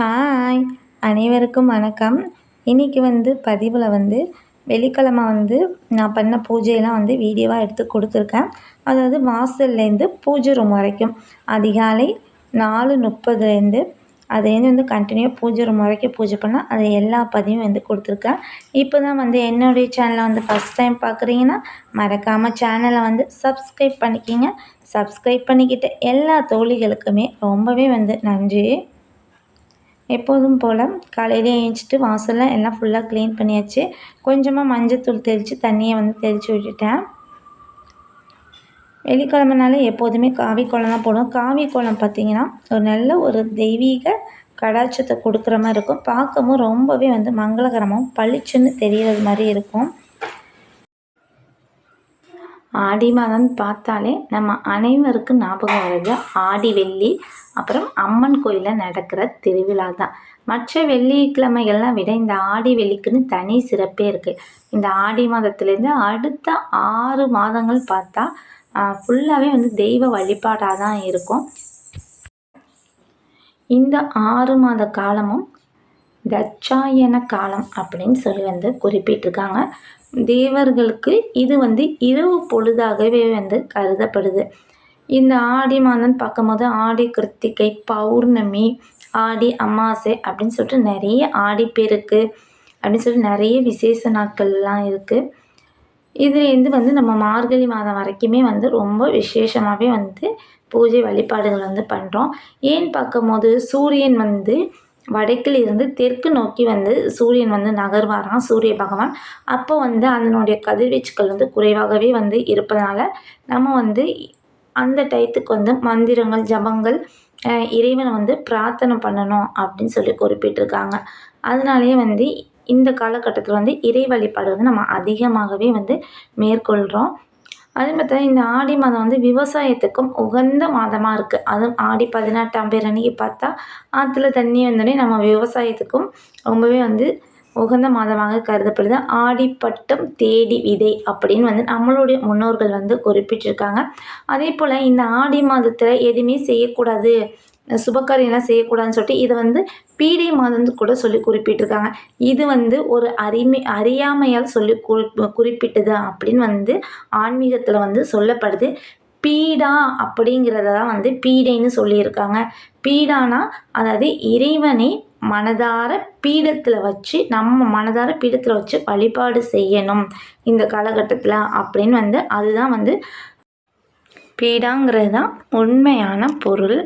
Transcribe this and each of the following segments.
Hi அனைவருக்கும் வணக்கம். இன்றைக்கி வந்து பதிவில் வந்து வெள்ளிக்கிழமை வந்து நான் பண்ண பூஜையெல்லாம் வந்து வீடியோவாக எடுத்து கொடுத்துருக்கேன். அதாவது வாசல்லேருந்து பூஜை ரூம் வரைக்கும். அதிகாலை நாலு முப்பதுலேருந்து அதுலேருந்து வந்து கண்டினியூ பூஜை ரூம் வரைக்கும் பூஜை பண்ணால் அது எல்லா பதிவும் வந்து கொடுத்துருக்கேன். இப்போ தான் வந்து என்னுடைய சேனலை வந்து ஃபஸ்ட் டைம் பார்க்குறீங்கன்னா மறக்காமல் சேனலை வந்து சப்ஸ்கிரைப் பண்ணிக்கிங்க. சப்ஸ்கிரைப் பண்ணிக்கிட்ட எல்லா தோழிகளுக்குமே ரொம்பவே வந்து நன்றி. எப்போதும் போல் காலையிலே ஏஞ்சிட்டு வாசலில் எல்லாம் ஃபுல்லாக க்ளீன் பண்ணியாச்சு. கொஞ்சமாக மஞ்சத்தூள் தெளித்து தண்ணியை வந்து தெளித்து விட்டுட்டேன். வெள்ளிக்கிழமைனாலே எப்போதுமே காவி கோலம் தான் போடுவோம். காவி குளம் பார்த்திங்கன்னா ஒரு நல்ல ஒரு தெய்வீக கடாட்சத்தை கொடுக்குற மாதிரி இருக்கும். பார்க்கவும் ரொம்பவே வந்து மங்களகரமாகவும் பளிச்சுன்னு தெரிகிறது மாதிரி இருக்கும். ஆடி மாதம் பார்த்தாலே நம்ம அனைவருக்கும் ஞாபகம் வருது. ஆடி வெள்ளி அப்புறம் அம்மன் கோயிலில் நடக்கிற திருவிழா தான். மற்ற வெள்ளிக்கிழமைகள்லாம் விட இந்த ஆடி வெள்ளிக்குன்னு தனி சிறப்பே இருக்குது இந்த ஆடி மாதத்துலேருந்து அடுத்த ஆறு மாதங்கள் பார்த்தா ஃபுல்லாகவே வந்து தெய்வ வழிபாடாக தான் இருக்கும். இந்த ஆறு மாத காலமும் தட்சாயன காலம் அப்படின்னு சொல்லி வந்து குறிப்பிட்டிருக்காங்க. தேவர்களுக்கு இது வந்து இரவு பொழுதாகவே வந்து கருதப்படுது. இந்த ஆடி மாதம் பார்க்கும்போது ஆடி கிருத்திகை பௌர்ணமி ஆடி அமாவாசை அப்படின்னு சொல்லிட்டு நிறைய ஆடி பெருக்கு அப்படின்னு சொல்லிட்டு நிறைய விசேஷ நாட்கள்லாம் இருக்குது இதுலேருந்து வந்து நம்ம மார்கழி மாதம் வரைக்குமே வந்து ரொம்ப விசேஷமாகவே வந்து பூஜை வழிபாடுகள் வந்து பண்ணுறோம் ஏன்னு பார்க்கும்போது சூரியன் வந்து வடக்கில் இருந்து தெற்கு நோக்கி வந்து சூரியன் வந்து நகர்வாராம் சூரிய பகவான். அப்போ வந்து அதனுடைய கதிர்வீச்சுக்கள் வந்து குறைவாகவே வந்து இருப்பதனால நம்ம வந்து அந்த டயத்துக்கு வந்து மந்திரங்கள் ஜபங்கள் இறைவனை வந்து பிரார்த்தனை பண்ணணும் அப்படின்னு சொல்லி குறிப்பிட்டிருக்காங்க. அதனாலேயே வந்து இந்த காலகட்டத்தில் வந்து இறை வழிபாடு வந்து நம்ம அதிகமாகவே வந்து மேற்கொள்கிறோம் அதே மாதிரி இந்த ஆடி மாதம் வந்து விவசாயத்துக்கும் உகந்த மாதமாக இருக்குது அதுவும் ஆடி பதினெட்டாம் பேர் அன்றைக்கி பார்த்தா ஆற்றுல தண்ணி வந்தோடனே நம்ம விவசாயத்துக்கும் ரொம்பவே வந்து உகந்த மாதமாக கருதப்படுது. ஆடிப்பட்டம் தேடி விதை அப்படின்னு வந்து நம்மளுடைய முன்னோர்கள் வந்து குறிப்பிட்டிருக்காங்க. அதே போல் இந்த ஆடி மாதத்தில் எதுவுமே செய்யக்கூடாது சுபகாரியெல்லாம் செய்யக்கூடாதுன்னு சொல்லிட்டு இதை வந்து பீடை மாதம் கூட சொல்லி குறிப்பிட்டிருக்காங்க. இது வந்து ஒரு அறிமை அறியாமையால் சொல்லி குறிப்பிட்டது அப்படின்னு வந்து ஆன்மீகத்தில் வந்து சொல்லப்படுது. பீடா அப்படிங்கிறத தான் வந்து பீடைன்னு சொல்லியிருக்காங்க. பீடானா அதாவது இறைவனை மனதார பீடத்தில் வச்சு நம்ம மனதார பீடத்தில் வச்சு வழிபாடு செய்யணும் இந்த காலகட்டத்தில் அப்படின்னு வந்து அதுதான் வந்து பீடாங்கிறது தான் உண்மையான பொருள்.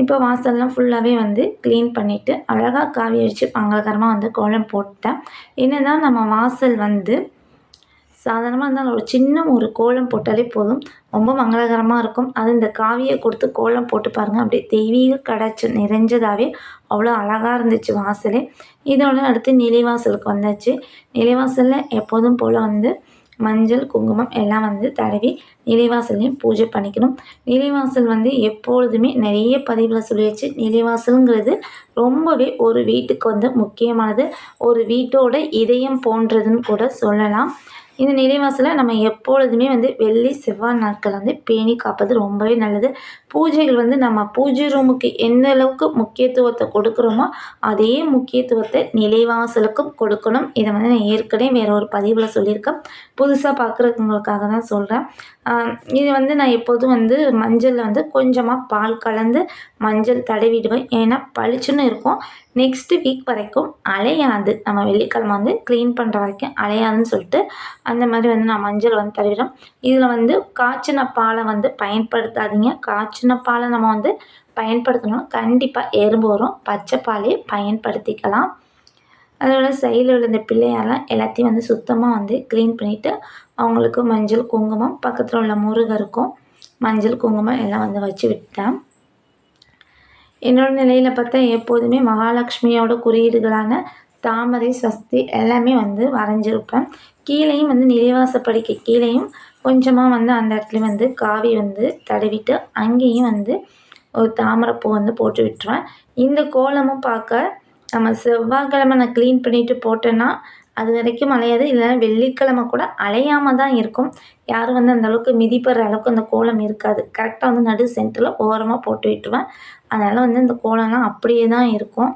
இப்போ வாசல்லாம் ஃபுல்லாகவே வந்து க்ளீன் பண்ணிவிட்டு அழகாக காவி அடித்து மங்களகரமாக வந்து கோலம் போட்டேன் என்ன தான் நம்ம வாசல் வந்து சாதாரணமாக இருந்தாலும் ஒரு சின்ன ஒரு கோலம் போட்டாலே போதும். ரொம்ப மங்களகரமாக இருக்கும். அது இந்த காவியை கொடுத்து கோலம் போட்டு பாருங்கள் அப்படியே தெய்வீக கடைச்சி நிறைஞ்சதாகவே அவ்வளோ அழகாக இருந்துச்சு வாசலே. இதோட அடுத்து நிலைவாசலுக்கு வந்தாச்சு. நிலைவாசலில் எப்போதும் போல் வந்து மஞ்சள் குங்குமம் எல்லாம் வந்து தடவி நிலைவாசலையும் பூஜை பண்ணிக்கணும். நிலைவாசல் வந்து எப்பொழுதுமே நிறைய பதிவில் சொல்லியாச்சு நிலைவாசலுங்கிறது ரொம்பவே ஒரு வீட்டுக்கு வந்து முக்கியமானது. ஒரு வீட்டோட இதயம் போன்றதுன்னு கூட சொல்லலாம். இந்த நிலைவாசலை நம்ம எப்பொழுதுமே வந்து வெள்ளி செவ்வாய் நாட்கள் வந்து பேணி காப்பது ரொம்பவே நல்லது. பூஜைகள் வந்து நம்ம பூஜை ரூமுக்கு எந்த அளவுக்கு முக்கியத்துவத்தை கொடுக்குறோமோ அதே முக்கியத்துவத்தை நிலைவாசலுக்கும் கொடுக்கணும். இதை வந்து நான் ஏற்கனவே வேற ஒரு பதிவில் சொல்லியிருக்கேன். புதுசாக பார்க்குறவங்களுக்காக தான் சொல்கிறேன் இது வந்து நான் எப்போதும் வந்து மஞ்சளில் வந்து கொஞ்சமாக பால் கலந்து மஞ்சள் தடவிடுவேன். ஏன்னா பளிச்சுன்னு இருக்கும். நெக்ஸ்ட்டு வீக் வரைக்கும் அலையாது நம்ம வெள்ளிக்கிழமை வந்து க்ளீன் பண்ணுற வரைக்கும் அலையாதுன்னு சொல்லிட்டு அந்த மாதிரி வந்து நான் மஞ்சள் வந்து தடவிடுவேன் இதில் வந்து காய்ச்சின பாலை வந்து பயன்படுத்தாதீங்க. காய்ச்சின பாலை நம்ம வந்து பயன்படுத்தணும். கண்டிப்பாக எறும்பு வரும். பச்சை பாலே பயன்படுத்திக்கலாம். அதோட சைடில் உள்ள இந்த பிள்ளையாரெலாம் எல்லாத்தையும் வந்து சுத்தமாக வந்து க்ளீன் பண்ணிவிட்டு அவங்களுக்கு மஞ்சள் குங்குமம் பக்கத்தில் உள்ள முருகருக்கும் மஞ்சள் குங்குமம் எல்லாம் வந்து வச்சு விட்டேன் என்னோடய நிலையில் பார்த்தா எப்போதுமே மகாலட்சுமியோட குறியீடுகளான தாமரை சஸ்தி எல்லாமே வந்து வரைஞ்சிருப்பேன். கீழேயும் வந்து நிலைவாசப்படிக்கு கீழேயும் கொஞ்சமாக வந்து அந்த இடத்துல வந்து காவி வந்து தடவிட்டு அங்கேயும் வந்து ஒரு தாமரைப்பூ வந்து போட்டு விட்டுருவேன். இந்த கோலமும் பார்க்க நம்ம செவ்வாய்க்கிழமை நான் க்ளீன் பண்ணிவிட்டு போட்டேன்னா அது வரைக்கும் அலையாது. இல்லைன்னா வெள்ளிக்கிழம கூட அலையாமல் தான் இருக்கும். யாரும் வந்து அந்தளவுக்கு மிதிப்படுற அளவுக்கு அந்த கோலம் இருக்காது. கரெக்டாக வந்து நடு சென்டரில் ஓரமாக போட்டு விட்டுருவேன். அதனால் வந்து இந்த கோலம்லாம் அப்படியே தான் இருக்கும்.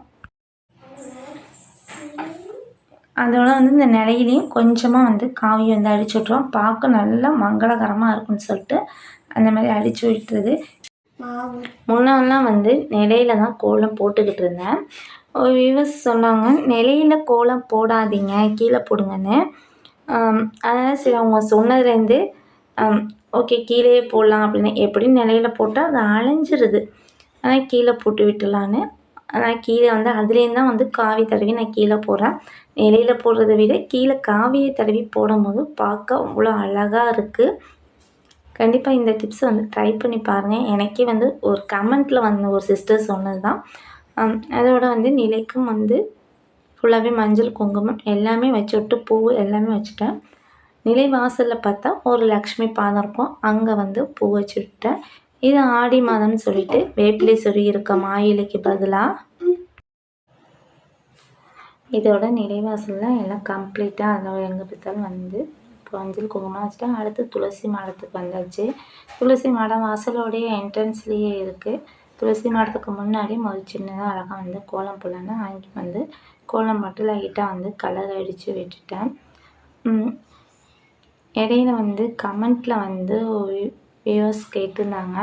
அதோட வந்து இந்த நிலையிலையும் கொஞ்சமாக வந்து காவி வந்து அடிச்சு விட்ருவோம் பார்க்க நல்லா மங்களகரமாக இருக்கும்னு சொல்லிட்டு அந்த மாதிரி அடித்து விட்டுறது முன்னாடிலாம் வந்து நிலையில தான் கோலம் போட்டுக்கிட்டு இருந்தேன். வியூவர்ஸ் சொன்னாங்க நிலையில் கோலம் போடாதீங்க கீழே போடுங்கன்னு. அதனால் சரி அவங்க சொன்னதுலேருந்து ஓகே கீழேயே போடலாம் அப்படின்னு. எப்படி நிலையில் போட்டால் அது அலைஞ்சிருது ஆனால் கீழே போட்டு விட்டுலான்னு ஆனால் கீழே வந்து அதுலேருந்து தான் வந்து காவி தடவி நான் கீழே போடுறேன். நிலையில் போடுறத விட கீழே காவியை தடவி போடும்போது பார்க்க அவ்வளோ அழகாக இருக்குது கண்டிப்பாக இந்த டிப்ஸை வந்து ட்ரை பண்ணி பாருங்கள் எனக்கே வந்து ஒரு கமெண்ட்டில் வந்த ஒரு சிஸ்டர் சொன்னது தான் அதோட வந்து நிலைக்கும் வந்து ஃபுல்லாகவே மஞ்சள் குங்குமம் எல்லாமே வச்சு விட்டு பூ எல்லாமே வச்சுட்டேன். நிலை வாசலில் பார்த்தா ஒரு லக்ஷ்மி பாதம் இருக்கும். அங்கே வந்து பூ வச்சு விட்டேன் இது ஆடி மாதம்னு சொல்லிட்டு வேப்பிலை சொருகி இருக்க மாயிலைக்கு பதிலாக இதோட நிலைவாசலில் எல்லாம் கம்ப்ளீட்டாக அதில் எங்கே பார்த்தாலும் வந்து மஞ்சள் குங்குமம் வச்சுட்டேன். அடுத்து துளசி மாடத்துக்கு வந்தாச்சு. துளசி மாடம் வாசலோடைய என்ட்ரன்ஸ்லேயே இருக்குது துளசி மாடத்துக்கு முன்னாடி ஒரு சின்னதாக அழகாக வந்து கோலம் போடலான்னு வாங்கி வந்து கோலம் மட்டும் லைட்டாக வந்து கலர் அடித்து விட்டுட்டேன். இடையில வந்து கமெண்ட்டில் வந்து வியூவர்ஸ் கேட்டிருந்தாங்க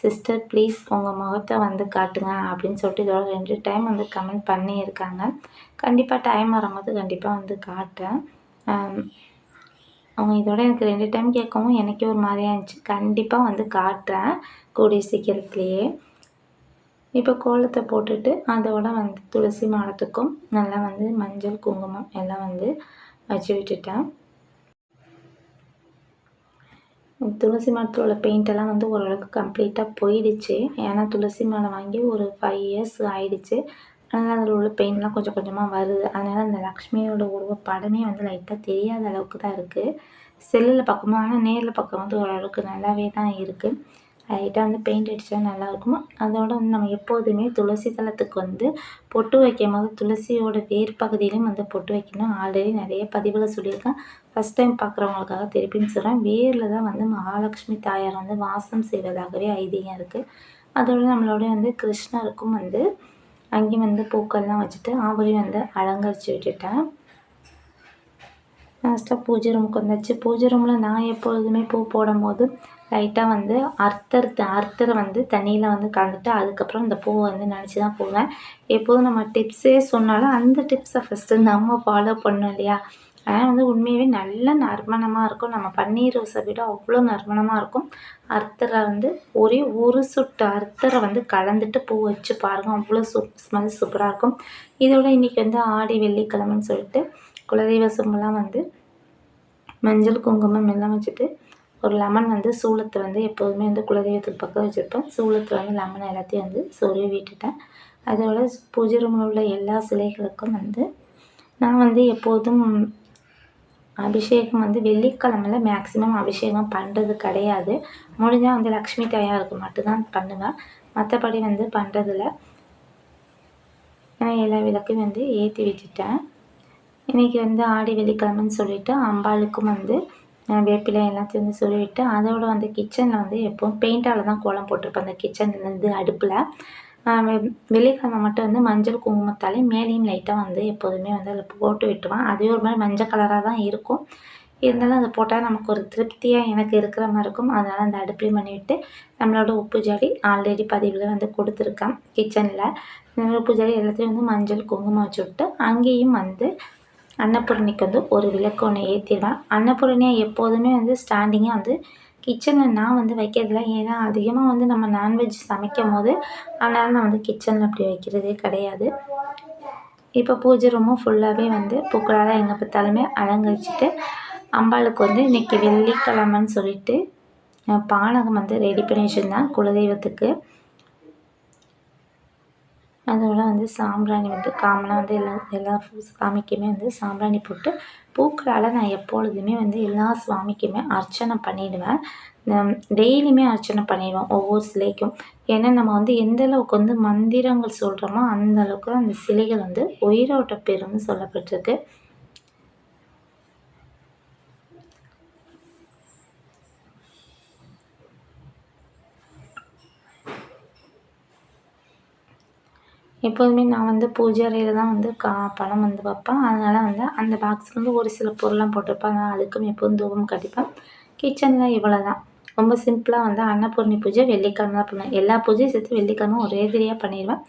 சிஸ்டர் ப்ளீஸ் உங்கள் முகத்தை வந்து காட்டுங்க அப்படின்னு சொல்லிட்டு இதோட ரெண்டு டைம் வந்து கமெண்ட் பண்ணியிருக்காங்க. கண்டிப்பாக டைம் வரும்போது கண்டிப்பாக வந்து காட்டுறேன். அவங்க இதோட எனக்கு ரெண்டு டைம் கேட்கவும் எனக்கே ஒரு மாதிரியா இருந்துச்சு. கண்டிப்பாக வந்து காட்டுறேன் கூடிய சீக்கிரத்துலேயே. இப்போ கோலத்தை போட்டுட்டு அதோட வந்து துளசி மாடத்துக்கும் நல்லா வந்து மஞ்சள் குங்குமம் எல்லாம் வந்து வச்சு விட்டுட்டேன். துளசி மரத்தில் உள்ள பெயிண்டெல்லாம் வந்து ஓரளவுக்கு கம்ப்ளீட்டாக போயிடுச்சு. ஏன்னா துளசி மரம் வாங்கி ஒரு ஃபைவ் இயர்ஸ் ஆயிடுச்சு. அதனால் அதில் உள்ள பெயிண்ட்லாம் கொஞ்சம் கொஞ்சமாக வருது. அதனால் அந்த லக்ஷ்மியோட உருவ படமே வந்து லைட்டாக தெரியாத அளவுக்கு தான் இருக்குது செல்லில் பார்க்கும்போது ஆனால் நேரில் பார்க்கும்போது ஓரளவுக்கு நல்லாவே தான் இருக்குது லைட்டாக வந்து பெயிண்ட் அடித்தா நல்லாயிருக்கும்? அதோட வந்து நம்ம எப்போதுமே துளசி தளத்துக்கு வந்து பொட்டு வைக்கும் போது துளசியோட வேர் பகுதியிலையும் வந்து பொட்டு வைக்கணும். ஆல்ரெடி நிறைய பதிவில் சொல்லியிருக்கேன். ஃபஸ்ட் டைம் பார்க்குறவங்களுக்காக திருப்பின்னு சொல்கிறேன் வேரில் தான் வந்து மகாலட்சுமி தாயார் வந்து வாசம் செய்வதாகவே ஐதீகம் இருக்குது அதோட நம்மளோட வந்து கிருஷ்ணருக்கும் வந்து அங்கேயும் வந்து பூக்கள்லாம் வச்சுட்டு அவரையும் வந்து அலங்கரித்து விட்டுட்டேன். லாஸ்ட்டாக பூஜை ரூமுக்கு வந்தாச்சு. பூஜை ரூமில் நான் எப்பொழுதுமே பூ போடும்போது லைட்டாக வந்து அர்த்தர் அர்த்தரை வந்து தண்ணியில் வந்து கலந்துட்டு அதுக்கப்புறம் இந்த பூவை வந்து நினச்சி தான் போவேன். எப்போதும் நம்ம டிப்ஸே சொன்னாலும் அந்த டிப்ஸை ஃபஸ்ட்டு நம்ம ஃபாலோ பண்ணோம் இல்லையா? அதனால் வந்து உண்மையாகவே நல்ல நறுமணமாக இருக்கும். நம்ம பன்னீர் ரோஸை விட அவ்வளோ நறுமணமாக இருக்கும். அர்த்தரை வந்து ஒரே ஒரு சுட்டு அர்த்தரை வந்து கலந்துட்டு பூ வச்சு பாருங்கள் அவ்வளோ சூப் ஸ்மெல் சூப்பராக இருக்கும். இதோட இன்றைக்கி வந்து ஆடி வெள்ளிக்கிழமைன்னு சொல்லிட்டு குலதெய்வ சும்பெல்லாம் வந்து மஞ்சள் குங்குமம் எல்லாம் வச்சுட்டு ஒரு லெமன் வந்து சூளத்தை வந்து எப்போதுமே வந்து குலதெய்வத்துக்கு பக்கம் வச்சுருப்பேன் சூளத்தில் வந்து லெமன் எல்லாத்தையும் வந்து சொருவி விட்டுட்டேன். அதோட பூஜை ரூமில் உள்ள எல்லா சிலைகளுக்கும் வந்து நான் வந்து எப்போதும் அபிஷேகம் வந்து வெள்ளிக்கிழமையில் மேக்ஸிமம் அபிஷேகம் பண்ணுறது கிடையாது. முடிஞ்சால் வந்து லக்ஷ்மி தாயாருக்கு மட்டும்தான் பண்ணுவேன். மற்றபடி வந்து பண்ணுறதில்ல எல்லா விளக்கையும் வந்து ஏற்றி வச்சுட்டேன். இன்றைக்கி வந்து ஆடி வெள்ளிக்கிழமைன்னு சொல்லிவிட்டு அம்பாளுக்கும் வந்து வேப்பிலை எல்லாத்தையும் வந்து சுருவிட்டு அதோட வந்து கிச்சனில் வந்து எப்போவும் பெயிண்டால் தான் கோலம் போட்டிருப்பேன். அந்த கிச்சன்லேருந்து அடுப்பில். வெள்ளிக்கிழமை மட்டும் வந்து மஞ்சள் குங்குமத்தாலே மேலேயும் லைட்டாக வந்து எப்போதுமே வந்து அதில் போட்டு விட்டுருவேன். அதே ஒரு மாதிரி மஞ்சள் கலராக தான் இருக்கும். இருந்தாலும் அதை போட்டால் நமக்கு ஒரு திருப்தியாக எனக்கு இருக்கிற மாதிரி இருக்கும். அதனால் அந்த அடுப்பையும் பண்ணிவிட்டு நம்மளோட உப்பு ஜாடி ஆல்ரெடி பதிவில் வந்து கொடுத்துருக்கேன் கிச்சனில் உப்பு ஜாடி எல்லாத்தையும் வந்து மஞ்சள் குங்குமம் வச்சு விட்டு அங்கேயும் வந்து அன்னபூரணிக்கு வந்து ஒரு விளக்கு ஒன்று ஏற்றிடுவேன் அன்னபூரணியை எப்போதுமே வந்து ஸ்டாண்டிங்காக வந்து கிச்சனில் நான் வந்து வைக்கிறதில்ல. ஏன்னா அதிகமாக வந்து நம்ம நான்வெஜ் சமைக்கும் போது அதனால் நான் வந்து கிச்சனில் அப்படி வைக்கிறதே கிடையாது. இப்போ பூஜை ரூமும் ஃபுல்லாகவே வந்து பூக்களால் எங்கே பார்த்தாலுமே அலங்கரிச்சுட்டு அம்பாளுக்கு வந்து இன்றைக்கி வெள்ளிக்கிழமைன்னு சொல்லிட்டு பானகம் வந்து ரெடி பண்ணி வச்சுருந்தேன் குலதெய்வத்துக்கு. அதோட வந்து சாம்பிராணி வந்து காமனாக வந்து எல்லா எல்லா சாமிக்குமே வந்து சாம்பிராணி போட்டு பூக்களால் நான் எப்பொழுதுமே வந்து எல்லா சுவாமிக்குமே அர்ச்சனை பண்ணிவிடுவேன் டெய்லியுமே அர்ச்சனை பண்ணிடுவோம் ஒவ்வொரு சிலைக்கும். ஏன்னா நம்ம வந்து எந்த அளவுக்கு வந்து மந்திரங்கள் சொல்கிறோமோ அந்த அளவுக்கு அந்த சிலைகள் வந்து உயிரோட்ட பெறும்னு சொல்லப்பட்டிருக்கு. எப்போதுமே நான் வந்து பூஜை அறையில் தான் வந்து கா பணம் வந்து வைப்பேன். அதனால் வந்து அந்த பாக்ஸில் வந்து ஒரு சில பொருள்லாம் போட்டிருப்பேன். அதனால் அதுக்கும் எப்போதும் தூபம் கட்டிப்பேன். கிச்சனில் இவ்வளோ தான் ரொம்ப சிம்பிளாக வந்து அன்னபூர்ணி பூஜை வெள்ளிக்கிழமை தான் பண்ணுவேன். எல்லா பூஜையும் சேர்த்து வெள்ளிக்கிழமை ஒரே தெரியாக பண்ணிடுவேன்.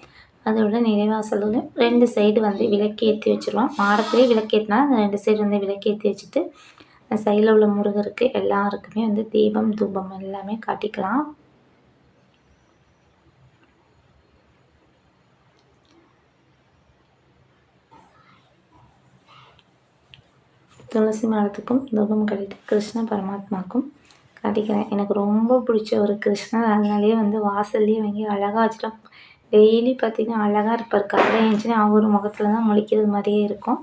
அதோட நினைவாசலும் ரெண்டு சைடு வந்து விளக்கு ஏற்றி வச்சுருவேன். மாடத்துலேயே விளக்கேற்றினா அந்த ரெண்டு சைடு வந்து விளக்கு ஏற்றி வச்சுட்டு சைடில் உள்ள முருகருக்கு எல்லாருக்குமே வந்து தீபம் தூபம் எல்லாமே காட்டிக்கலாம். துளசி மரத்துக்கும் தூபம் கட்டிட்டு கிருஷ்ண பரமாத்மாக்கும் காட்டிக்கிறேன் எனக்கு ரொம்ப பிடிச்ச ஒரு கிருஷ்ணர். அதனாலேயே வந்து வாசல்லையே வாங்கி அழகாக வச்சுட்டோம். டெய்லி பார்த்திங்கன்னா அழகாக இருப்பார். காலையில் எழுந்துச்சுன்னா அவர் முகத்தில் தான் முழிக்கிறது மாதிரியே இருக்கும்.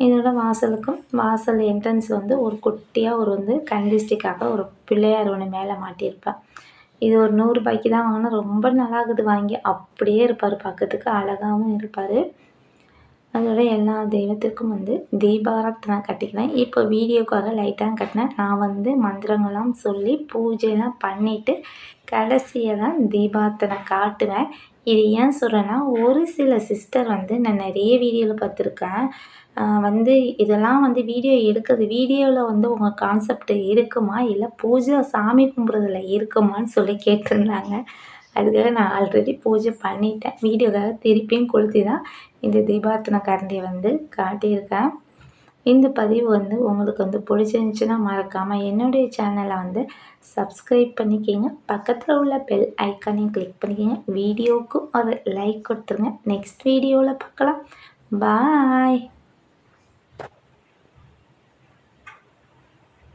இதோட வாசலுக்கும் வாசல் என்ட்ரன்ஸ் வந்து ஒரு குட்டியாக ஒரு வந்து கண்டிஸ்டிக்காக ஒரு பிள்ளையார் ஒன்று மேலே மாட்டியிருப்பேன் இது ஒரு நூறுரூபாய்க்கு தான் வாங்கினா ரொம்ப நல்லா இருக்குது. வாங்கி அப்படியே இருப்பார். பார்க்கறதுக்கு அழகாகவும் இருப்பார். அதோட எல்லா தெய்வத்திற்கும் வந்து தீபாரத்தனை கட்டிக்கிறேன். இப்போ வீடியோக்காக லைட்டாக கட்டினேன். நான் வந்து மந்திரங்கள்லாம் சொல்லி பூஜைலாம் பண்ணிவிட்டு கடைசியாக தான் தீபார்த்தனை காட்டுவேன். இது ஏன் சொல்கிறேன்னா ஒரு சில சிஸ்டர் வந்து நான் நிறைய வீடியோவில் பார்த்துருக்கேன். வந்து இதெல்லாம் வந்து வீடியோ எடுக்கிறது வீடியோவில் வந்து உங்கள் கான்செப்ட் இருக்குமா? இல்லை பூஜை சாமி கும்பிட்றதுல இருக்குமான்னு சொல்லி கேட்டிருந்தாங்க. அதுக்காக நான் ஆல்ரெடி பூஜை பண்ணிட்டேன். வீடியோக்காக திருப்பியும் கொளுத்தி தான் இந்த தீபார்த்தன கரண்டியை வந்து காட்டியிருக்கேன். இந்த பதிவு வந்து உங்களுக்கு வந்து பிடிச்சிருந்துச்சின்னா மறக்காமல் என்னுடைய சேனலை வந்து சப்ஸ்கிரைப் பண்ணிக்கிங்க. பக்கத்தில் உள்ள பெல் ஐக்கானையும் கிளிக் பண்ணிக்கிங்க. வீடியோவுக்கும் ஒரு லைக் கொடுத்துருங்க. நெக்ஸ்ட் வீடியோவில் பார்க்கலாம். பாய்